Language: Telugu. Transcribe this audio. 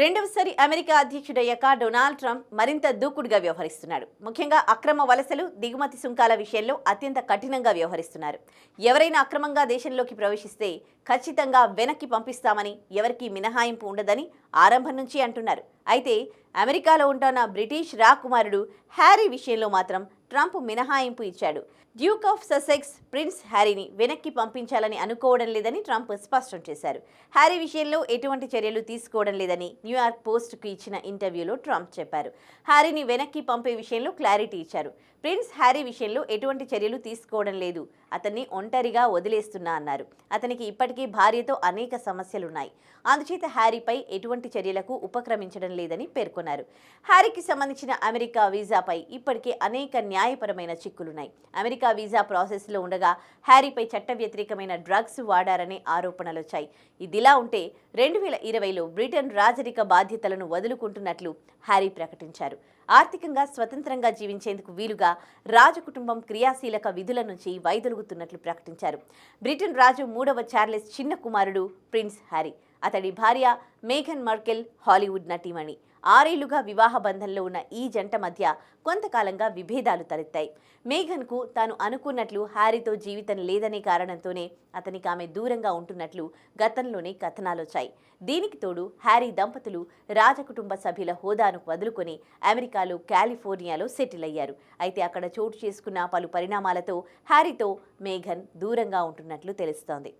రెండవసారి అమెరికా అధ్యక్షుడయ్యాక డొనాల్డ్ ట్రంప్ మరింత దూకుడుగా వ్యవహరిస్తున్నాడు. ముఖ్యంగా అక్రమ వలసలు దిగుమతి సుంకాల విషయంలో అత్యంత కఠినంగా వ్యవహరిస్తున్నారు. ఎవరైనా అక్రమంగా దేశంలోకి ప్రవేశిస్తే ఖచ్చితంగా వెనక్కి పంపిస్తామని ఎవరికీ మినహాయింపు ఉండదని ఆరంభం నుంచి అంటున్నారు. అయితే అమెరికాలో ఉంటున్న బ్రిటిష్ రాకుమారుడు హ్యారీ విషయంలో మాత్రం ట్రంప్ మినహాయింపు ఇచ్చాడు. డ్యూక్ ఆఫ్ ససెక్స్ ప్రిన్స్ హ్యారీని వెనక్కి పంపించాలని అనుకోవడం లేదని ట్రంప్ స్పష్టం చేశారు. హ్యారీ విషయంలో ఎటువంటి చర్యలు తీసుకోవడం లేదని న్యూయార్క్ పోస్ట్కు ఇచ్చిన ఇంటర్వ్యూలో ట్రంప్ చెప్పారు. హ్యారీని వెనక్కి పంపే విషయంలో క్లారిటీ ఇచ్చారు. ప్రిన్స్ హ్యారీ విషయంలో ఎటువంటి చర్యలు తీసుకోవడం లేదు. అతన్ని ఒంటరిగా వదిలేస్తున్నా అన్నారు. అతనికి ఇప్పటికీ భార్యతో అనేక సమస్యలున్నాయి. అందుచేత హ్యారీపై ఎటువంటి చర్యలకు ఉపక్రమించడం లేదని పేర్కొన్నారు. హ్యారీకి సంబంధించిన అమెరికా వీసాపై ఇప్పటికే అనేక న్యాయ న్యాయపరమైన చిక్కులున్నాయి. అమెరికా వీసా ప్రాసెస్లో ఉండగా హ్యారీపై చట్ట వ్యతిరేకమైన డ్రగ్స్ వాడారనే ఆరోపణలు వచ్చాయి ఇదిలా ఉంటే రెండు వేల ఇరవైలో బ్రిటన్ రాజరిక బాధ్యతలను వదులుకుంటున్నట్లు హ్యారీ ప్రకటించారు. ఆర్థికంగా స్వతంత్రంగా జీవించేందుకు వీలుగా రాజకుటుంబం క్రియాశీలక విధుల నుంచి వైదొలుగుతున్నట్లు ప్రకటించారు. బ్రిటన్ రాజు మూడవ చార్లెస్ చిన్న కుమారుడు ప్రిన్స్ హ్యారీ. అతడి భార్య మేఘన్ మర్కెల్ హాలీవుడ్ నటీమణి. ఆరేళ్ళుగా వివాహ బంధంలో ఉన్న ఈ జంట మధ్య కొంతకాలంగా విభేదాలు తలెత్తాయి. మేఘన్కు తాను అనుకున్నట్లు హ్యారీతో జీవితం లేదనే కారణంతోనే అతనికి ఆమె దూరంగా ఉంటున్నట్లు గతంలోనే కథనాలొచ్చాయి. దీనికి తోడు హ్యారీ దంపతులు రాజకుటుంబ సభ్యుల హోదాను వదులుకొని అమెరికాలో కాలిఫోర్నియాలో సెటిల్ అయ్యారు. అయితే అక్కడ చోటు చేసుకున్న పలు పరిణామాలతో హ్యారీతో మేఘన్ దూరంగా ఉంటున్నట్లు తెలుస్తోంది.